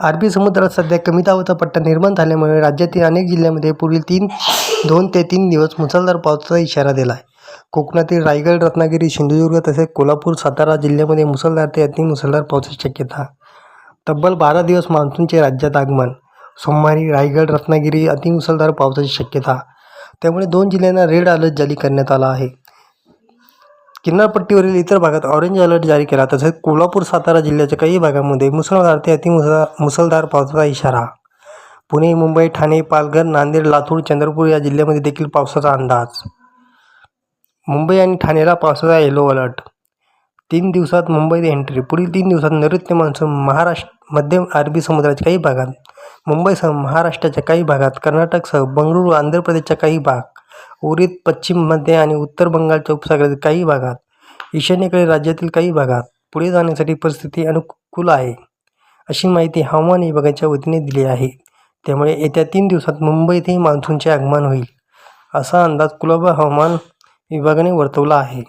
अरबी समुद्रात सध्या कमी दाबाचा पट्टा निर्माण झाल्यामुळे राज्यातील अनेक जिल्ह्यांमध्ये पुढील तीन दोन ते तीन दिवस मुसळधार पावसाचा इशारा दिला आहे. कोकणातील रायगड रत्नागिरी सिंधुदुर्ग तसेच कोल्हापूर सातारा जिल्ह्यामध्ये मुसळधार ते अतिमुसळधार पावसाची शक्यता. तब्बल बारा दिवस मान्सूनचे राज्यात आगमन. सोमवारी रायगड रत्नागिरी अतिमुसळधार पावसाची शक्यता. त्यामुळे दोन जिल्ह्यांना रेड अलर्ट जारी करण्यात आला आहे. किनारपट्टीवरील इतर भागात ऑरेंज अलर्ट जारी केला. तसेच कोल्हापूर सातारा जिल्ह्याच्या काही भागामध्ये मुसळधार ते अतिमुसळधार मुसळधार पावसाचा इशारा. पुणे मुंबई ठाणे पालघर नांदेड लातूर चंद्रपूर या जिल्ह्यामध्ये देखील पावसाचा अंदाज. मुंबई आणि ठाणेला पावसाचा येलो अलर्ट तीन दिवसात मुंबईत एंट्री पुढील तीन दिवसात नैऋत्य मान्सून महाराष्ट्र मध्य अरबी समुद्राच्या काही भागात मुंबईसह महाराष्ट्राच्या काही भागात कर्नाटकसह बंगळुरू आंध्र प्रदेशच्या काही भाग उर्वरित पश्चिम मध्य आणि उत्तर बंगालच्या उपसागरातील काही भागात ईशान्येकडे राज्यातील काही भागात पुढे जाण्यासाठी परिस्थिती अनुकूल आहे. अशी माहिती हवामान विभागाच्या वतीने दिली आहे. त्यामुळे येत्या तीन दिवसात मुंबईतही मान्सूनचे आगमन होईल असा अंदाज कुलाबा हवामान विभागाने वर्तवला आहे.